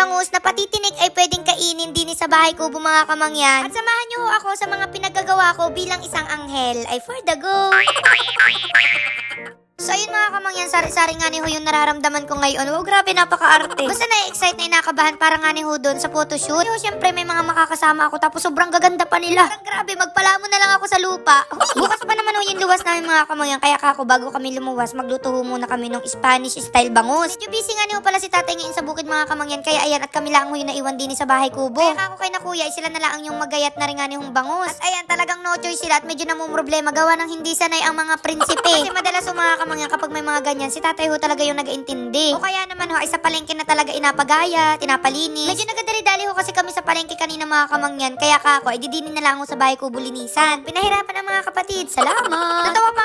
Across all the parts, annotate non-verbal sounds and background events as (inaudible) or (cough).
bangus na pati tinik ay pwedeng kainin din sa bahay kubo mga kamangyan. At samahan niyo ho ako sa mga pinagagawa ko bilang isang anghel ay for the go. (laughs) So ayun mga kamangyan, sari-sari nga ni Ho yung nararamdaman ko ngayon. Wow, grabe, napaka-arte. Basta na-excite na inakabahan para nga ni Ho doon sa photoshoot. Yo, syempre may mga makakasama ako tapos sobrang gaganda pa nila. Parang grabe, magpala mo na lang ako sa lupa. (laughs) Bukas pa naman ho yung luwas namin mga kamangyan. Kaya kako, bago kami lumuwas, magluto ho muna kami ng Spanish style bangus. Medyo busy nga ni Ho pala si tatay ngayon sa bukid mga kamangyan. Kaya ayan, at kami lang ho yung naiwan din sa bahay kubo. Kaya kako kay na kuya, ay sila na lang yung magayat na rin nga ni hong bangus. At ayan, talagang no choice sila at medyo namumroblema gawa ng hindi sanay ang mga prinsipe. Kasi madalas ho mga kamangyan kapag may mga ganyan, si tatay ho talaga yung nag-iintindi. O kaya naman ho, ay sa palengke na talaga inapagaya, tinapalinis. Medyo nagadali-dali ho kasi kami sa palengke kanina mga kamangyan, kaya kako, ay didinin na lang ho sa bahay ko bulinisan. Pinahirapan ang mga kapatid, salamat! (laughs) Natawa pa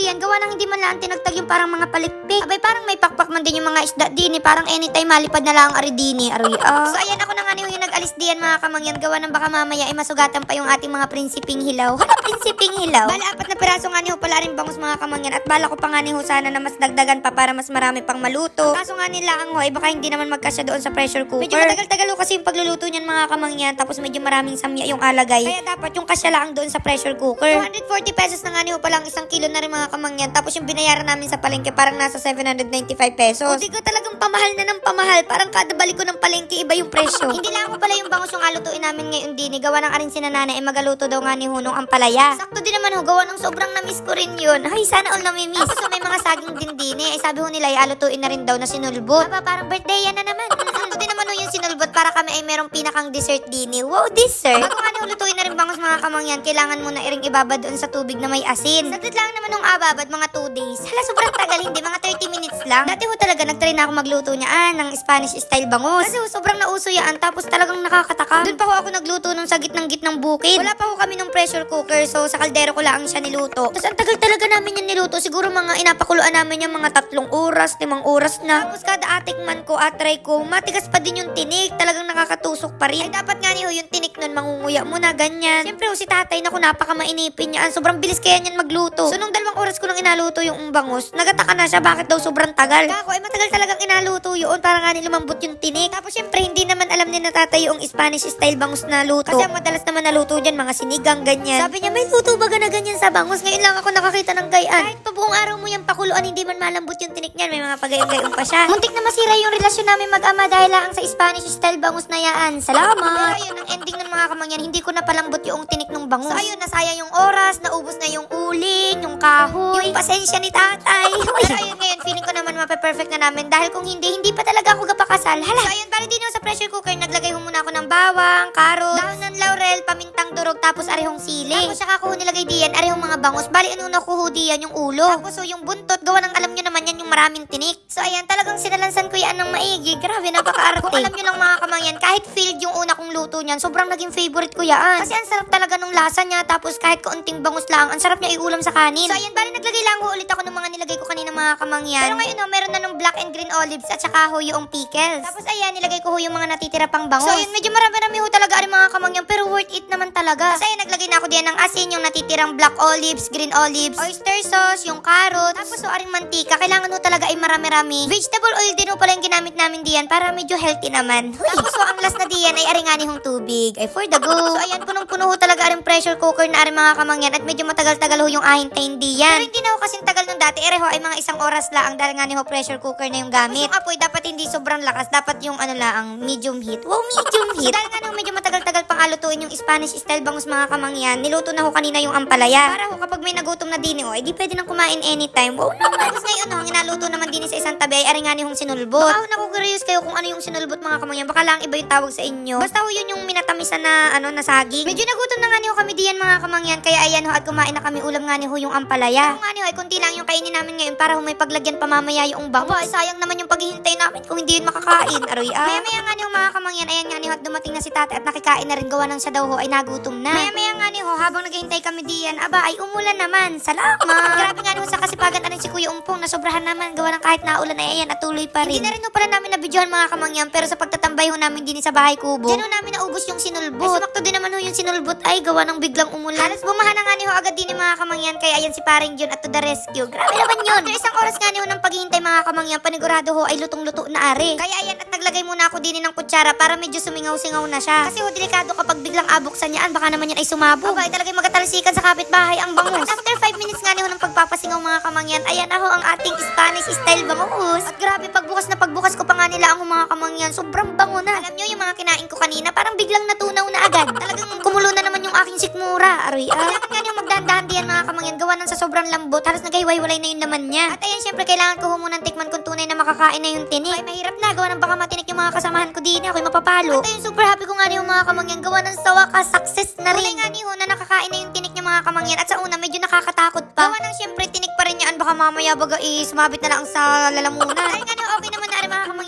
diyan, gawa ng hindi man lang tinagtag yung parang mga palikpik. Abay, parang may pakpak man din yung mga isda din eh, parang anytime malipad na lang ang aridini, aroy ah. So ayan, ako na nga yung nag-alis diyan mga kamangyan, gawa ng baka mamaya ay masugatan pa yung ating mga prinsiping hilaw. Hala, prinsiping hilaw? Bala, apat na piraso nga niyo pala rin bangus mga kamangyan at bala ko pa nga niyo sana na mas dagdagan pa para mas marami pang maluto. Kaso nga nila ang ho, ay baka hindi naman magkasya doon sa pressure cooker. Medyo matagal-tagal ho kasi yung pagluluto niyan mga kamangyan tapos medyo maraming samya yung alagay. Kaya dapat yung kasya lang doon sa pressure cooker. 240 pesos na nga niyo palang isang kilo na rin mga kamangyan tapos yung binayaran namin sa palengke parang nasa 795 pesos. O di ko talagang pamahal na ng pamahal. Parang kada balik ko ng palengke iba yung presyo. hindi lang ako pala yung bangus yung alutuin namin ngayon din. Gawa ng arin si nanay ay magaluto daw nga ni Hunong ang palaya. Sakto din naman ho, gawa ng sobrang namiss ko rin yun. Ay, sana all namimiss. Ho, may mga saging din din eh. Ay, sabi ho nila ay alutuin na rin daw na sinulbot. Aba, parang birthday yan na naman. (laughs) Sakto din naman ho yung sinulbot para kami ay merong pinakang dessert din eh. Wow, dessert! Bago nga ni lutuin na rin bangus mga kamangyan, kailangan mo na iring ibabad doon sa tubig na may asin. Saglit lang naman nung ababad, mga 2 days. Hala, sobrang tagal, hindi, mga 30 minutes lang. Dati ho talaga, nagtry na ako magluto niya, ah, ng Spanish style bangus. Kasi ho, sobrang nauso yan, tapos talagang nakakataka. Doon pa ho ako nagluto nung sa gitnang-gitnang bukid. Wala pa ho kami ng pressure cooker, so sa kaldero ko lang siya niluto. Tapos ang tagal talaga namin yan niluto. Siguro mga inapakuluan namin yung mga tatlong oras, limang oras na. Tapos kada atikman ko at try ko, matigas pa din yung tinik. Talagang nakakatusok pa rin. Ay dapat nga niyo yung tinik nun, mangunguya mo na, ganyan. Siyempre ho, si tatay, naku, napaka mainipin niya. Sobrang bilis kaya niyan magluto. So nung dalawang oras ko nang inaluto yung bangus, nagataka na siya bakit daw sobrang tagal. Kako, ay matagal talagang inaluto yun para nga ni lumambot yung tinik. Tapos siyempre, hindi naman alam ni na tatay yung Spanish style bangus na luto. Kasi madalas naman naluto dyan, mga sinigang, ganyan. Sabi niya, may luto ba na ganyan sa bangus? Ngayon lang ako nakakita ng gayaan. Kahit pa buong araw mo yung pakuluan, hindi man malambot yung tinik niyan. May mga pagayong-gayong pa siya. Muntik na masira yung relasyon namin mag-ama dahil lang sa Spanish style bangus na yaan. Salamat! Pero ayun, ang ending ng mga kamangyan, hindi ko napalambot yung tinik ng bangus. So ayun, nasaya yung oras, naubos na yung uling, yung kahoy, yung pasensya ni tatay. (laughs) Pero ayun ngayon, feeling ko naman mape-perfect na namin dahil kung hindi, hindi pa talaga ako gapakasal. Hala! So ayun, bali din sa pressure cooker, naglagay ho muna ako ng bawang, carrots, dahon ng laurel, pamintang durog, tapos arehong sili. Tapos saka ko nilagay diyan, arehong mga bangus. Bali, ano na ko ho diyan, yung ulo. Tapos ho, yung buntot, gawa ng alam nyo naman yan, yung maraming tinik. So ayan, talagang sinalansan ko yan ng maigi. Grabe, napaka-arte. Kung alam nyo lang mga kamangyan, kahit failed yung una kong luto niyan, sobrang naging favorite ko yan. Kasi ang sarap talaga nung lasa niya, tapos kahit kaunting bangus lang, ang sarap niya iulam sa kanin. So ayan, bali naglagay lang ulit ako ng mga nilagay ko kanina mga kamangyan. Pero ngayon ho, meron na nung black and green olives at saka ho yung pickles. Tapos ayan, nilagay ko ho yung mga natitira pang bangus. So ayun, medyo marami-rami ho talaga ang mga kamangyan, pero worth it naman talaga. Kasi ayan, naglagay na ako diyan ng asin, yung natitirang black olives, green olives, oyster sauce, yung carrots, tapos ho, aring mantika. Kailangan ho talaga ay marami-rami. Vegetable oil din ho pala yung ginamit namin diyan para medyo healthy naman. Tapos ho, ang last na diyan ay aringani hong tubig. Ay for the go. So ayan, punong-puno ho talaga aring pressure cooker na aring mga kamangyan at medyo matagal-tagal ho yung ahintayin diyan. Pero hindi na ho kasing tagal nung dati. Ere ho ay mga isang oras lang dahil nga ni ho pressure cooker na yung gamit. Tapos yung apoy dapat hindi sobrang lakas. Dapat yung ano lang, medium heat. Wow, medium (laughs) heat. dahil nga no, medyo matagal-tagal pang alutuin yung Spanish style bangus mga kamangyan. Niluto na ho kanina yung ampalaya. Para ho kapag may nagutom na din ho, eh di pwede nang kumain anytime. Wow naman. Tapos ngayon ho, ang inaluto naman din sa isang tabi ay aring nga ni hong sinulbot. Baka ho, naku-curious kayo kung ano yung sinulbot mga kamangyan. Baka lang iba yung tawag sa inyo. Basta ho yun yung minatamisan na ano na saging. Medyo nagutom na nga ni ho kami diyan mga kamangyan. Kaya ayan ho at kumain na kami ulam nga ni ho yung ampalaya. Kung nga ni ho ay kunti lang yung kainin namin ngayon para may paglagyan pa mamaya yung bangus. Aba, sayang naman yung paghihintay namin kung hindi yun makakain. Aroy ah. Maya maya nga ni ho mga kamangyan. Ayan nga ni ho at dumating na si tate at nakikain na rin gawa ng siya daw ho ay nagutom na. Maya maya nga ni ho habang naghihintay kami diyan. Aba ay umulan naman. Salamat. (laughs) Grabe nga ni ho sa kasipagan anin si Kuya Umpong na sobrahan naman gawa ng kahit naulan ay ayan at tuloy pa rin. Hindi na rin ho pala namin nabidyohan mga kamangyan pero sa pagtatambay ho namin din sa bahay kubo. Diyan ho namin naubos yung sinulbot. Ay sumakto din naman ho yung sinulbot ay gawa ng biglang umulan. Halos bumaha na nga ni ho agad din yung mga kamangyan kaya ayan si paring Jun at to the rescue. Grabe naman yun. After isang oras nga ni ho ng paghihintay mga kamangyan panigurado ho ay lutong-luto na are. Kaya ayan at naglagay muna ako din ng kutsara para medyo sumingaw-singaw na siya. Kasi ho, delikado kapag biglang abuksan niyan, baka naman yan ay sumabog. Aba, ay talagang magatalsikan sa kapitbahay ang bangus. At after 5 minutes nga ni ho ng pagpapasingaw mga kamangyan, ayan na ho ang ating Spanish style bangus. At grabe, pagbukas na pagbukas ko pa nga nila ang mga kamangyan, sobrang bango na. Alam nyo, yung mga kinain ko kanina, parang biglang natunaw na agad. Talagang kumulo na naman yung aking sikmura. Aroy, ah. Kailangan nga niyo magdahan-dahan diyan mga kamangyan, gawa ng sa sobrang lambot, halos naghiwalay na yung laman niya. At ayan, syempre, kailangan ko ho munang tikman kung tunay na makakain na yung tinik. Ay, mahirap na, gawa ng baka matinik yung mga kasamahan ko din, ako'y mapapalo. At ayun, super happy ko nga niyo mga kamangyan, gawa ng sa wakas, success na rin. Tunay nga niyo na nakakain na yung tinik niya mga kamangyan, at sa una, medyo nakakatakot pa. Gawa ng syempre, tinik pa rin yan, baka mamaya baga eh, sumabit na lang sa lalamunan. Ay, nga okay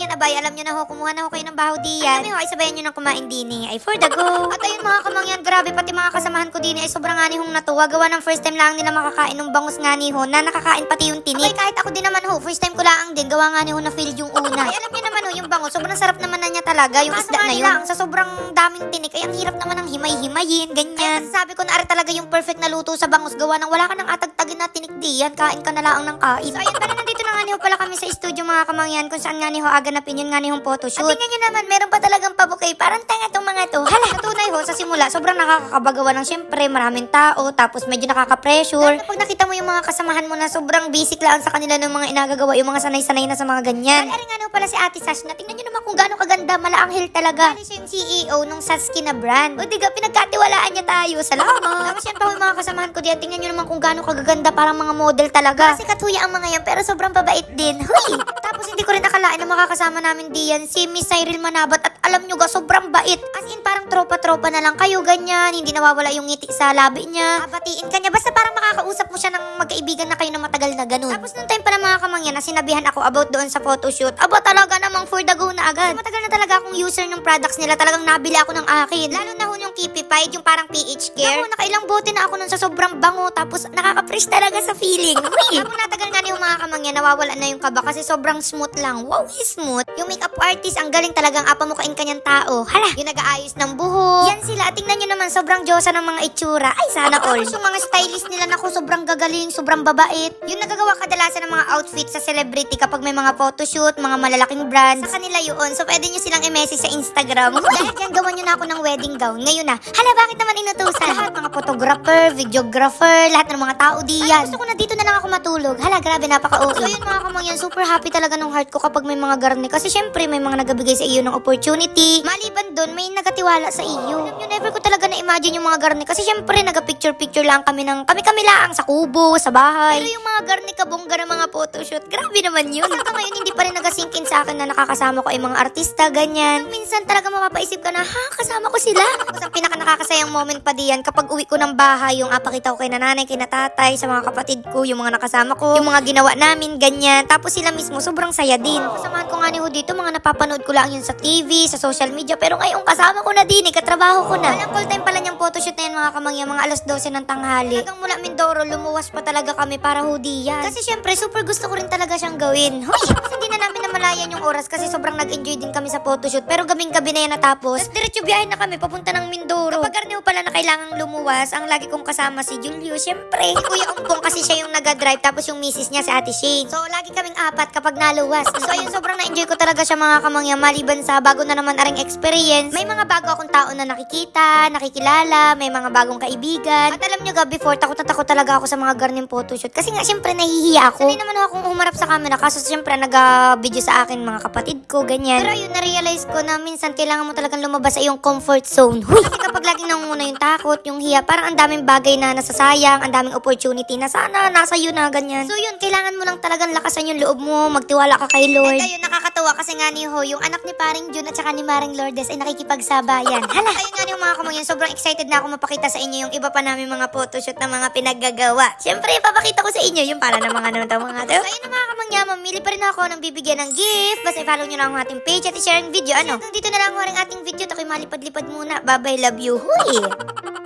kamangyan, abay, alam niyo na ho, kumuha na ho kayo ng baho diyan. Alam niyo, ay sabayan niyo ng kumain din eh. Ay, for the go. (laughs) At ayun mga kamangyan, grabe, pati mga kasamahan ko din eh, ay sobrang nga nihong natuwa. Gawa ng first time lang nila makakain ng bangus nga ni ho, na nakakain pati yung tinik. Abay, kahit ako din naman ho, first time ko lang din, gawa nga ni ho na feel yung una. Ay, alam niyo naman ho, yung bangus, sobrang sarap naman na niya talaga, yung isda na yun. Lang, sa sobrang daming tinik, ay ang hirap naman ng himay-himayin, ganyan. Kaya sabi ko na ari talaga yung perfect na luto sa bangus, gawa ng wala ka ng atagtagin na tinik diyan, kain ka na lang ng kain. So ayun pala, nandito na nga ni ho pala kami sa studio mga kamangyan, kung saan nga ni ho aganapin yun nga ni hong photoshoot. At tingnan nyo naman, meron pa talagang pabukay, parang tanga tong mga to. Hala, natunay ho, sa simula, sobrang nakakabagawa ng syempre, maraming tao, tapos medyo nakaka-pressure. Kapag nakita mo yung mga kasamahan mo na sobrang basic lang sa kanila ng mga inagagawa, yung mga sanay-sanay na sa mga ganyan. Ay, nga no pala si Ate Sash na, tingnan nyo naman kung gaano kaganda, malaanghel talaga. Bali siya yung CEO nung Saski na brand. O diga, pinagkatiwalaan niya tayo. Salamat. Tapos yan pa yung mga kasamahan ko diyan, tingnan nyo naman kung gaano kagaganda, parang mga model talaga. Kasi katuya ang mga yan, pero sobrang babait din. Huy! (laughs) Tapos hindi ko rin akalain na makakasama namin diyan si Miss Cyril Manabat at alam nyo ga, sobrang bait. As in, parang tropa-tropa na lang kayo, ganyan. Hindi nawawala yung ngiti sa labi niya. Babatiin ka niya. Basta parang makakausap mo siya ng magkaibigan na kayo na matagal na ganun. Tapos nung time pa na mga kamangyan na sinabihan ako about doon sa photoshoot, aba talaga namang for the go na agad. Matagal na talaga akong user ng products nila. Talagang nabili ako ng akin. Lalo na ho yung Kipipide, yung parang PH Care. Ako, nakailang bote na ako nun sa sobrang bango. Tapos nakaka-fresh talaga sa feeling. Uy! (laughs) Habang natagal nga yung mga kamangyan, nawawala na yung kaba kasi sobrang smooth lang. Wow, smooth. Yung makeup artist, ang galing talagang apamukain kanyang tao. Hala, yung nag-aayos ng buhok. Yan sila. Tingnan nyo naman, sobrang diyosa ng mga itsura. Ay, sana all. Tapos yung mga stylist nila, naku, sobrang gagaling, sobrang babait. Yung nagagawa kadalasan ng mga outfit sa celebrity kapag may mga photoshoot, mga malalaking brands. Sa kanila yun. So, pwede nyo silang i-message sa Instagram. Dahil dyan, gawan nyo na ako ng wedding gown. Ngayon na. Hala, bakit naman inutusan? Lahat, mga photographer, videographer, lahat ng mga tao diyan. Gusto ko na dito na lang ako matulog. Hala, grabe, napaka-OA. So, yun mga kamangyan, super happy talaga ng heart ko kapag may mga garni. Kasi syempre, may mga nagabigay sa iyo ng opportunity. Maliban doon, may nagatiwala sa iyo. Alam nyo, never ko talaga na-imagine yung mga garni. Kasi syempre, naga-picture-picture lang kami ng kami-kami lang sa kubo, sa bahay. Pero yung mga garni kabongga ng mga photoshoot, grabe naman yun. Hanggang ngayon, hindi pa rin nagasinkin sa akin na nakakasama ko ay mga artista, ganyan. Minsan talaga mapapaisip ka na, ha, kasama ko sila. Tapos ang pinaka nakakasayang moment pa diyan kapag uwi ko ng bahay, yung apakita ko kay nanay, kay natatay, sa mga kapatid ko, yung mga nakasama ko, yung mga ginawa namin, ganyan. Tapos sila mismo, sobrang saya din. Kasamahan ko nga ni Ho dito, mga napapanood ko lang yun sa TV, sa social media, pero ngayon kasama ko na din, eh, katrabaho ko na. Walang full time pala niyang photoshoot na yan mga kamangya, mga alas 12 ng tanghali. Hanggang mula Mindoro, lumuwas pa talaga kami para hudiyan. Kasi syempre, super gusto ko rin talaga siyang gawin. Hoy! Kasi hindi na namin namalayan yung oras kasi sobrang nag-enjoy din kami sa photoshoot. Pero gabing-gabi na yan natapos. Tapos diretso biyahe na kami papunta ng Mindoro. Kapag karniw pala na kailangang lumuwas, ang lagi kong kasama si Julio. Syempre, si Kuya Umpong kasi siya yung nag-drive tapos yung misis niya si Ate Shane. So, lagi kaming apat kapag naluwas. So, ayun, sobrang na-enjoy ko talaga siya mga kamangya. Maliban sa bago na naman aring experience, may mga bago akong tao na nakikita, nakikilala, may mga bagong kaibigan. At alam nyo ga, before, takot na takot talaga ako sa mga garning photoshoot. Kasi nga, syempre, nahihiya ako. Sanay naman ako kung umarap sa camera. Kaso, syempre, nag-video sa akin mga kapatid ko, ganyan. Pero ayun, na-realize ko na minsan kailangan mo talagang lumabas sa iyong comfort zone. Kasi kapag laging nangunguna yung takot, yung hiya, parang ang daming bagay na nasasayang, ang daming opportunity na sana nasa iyo na, ganyan. So yun, kailangan mo lang talagang lakasan yung loob mo, magtiwala ka kay Lord. At ayun, nakakatawa kasi nga ni Ho, yung anak ni paring Jun at saka ni Maring Lourdes ay nakikipagsabayan. Hala, ayun nga ni mga kamangyan, sobrang excited na ako mapakita sa inyo yung iba pa namin mga photoshoot na mga pinaggagawa. Siyempre, ipapakita ko sa inyo yung para mga ano to mga to. So ayun na mga kamangyan, mamili pa rin ako ng bibigyan ng gift. Basta i-follow nyo lang ang ating page at i-share ang video. Ano? Dito na lang ang ating video. Tako'y malipad-lipad muna. Bye-bye, love you. Huy!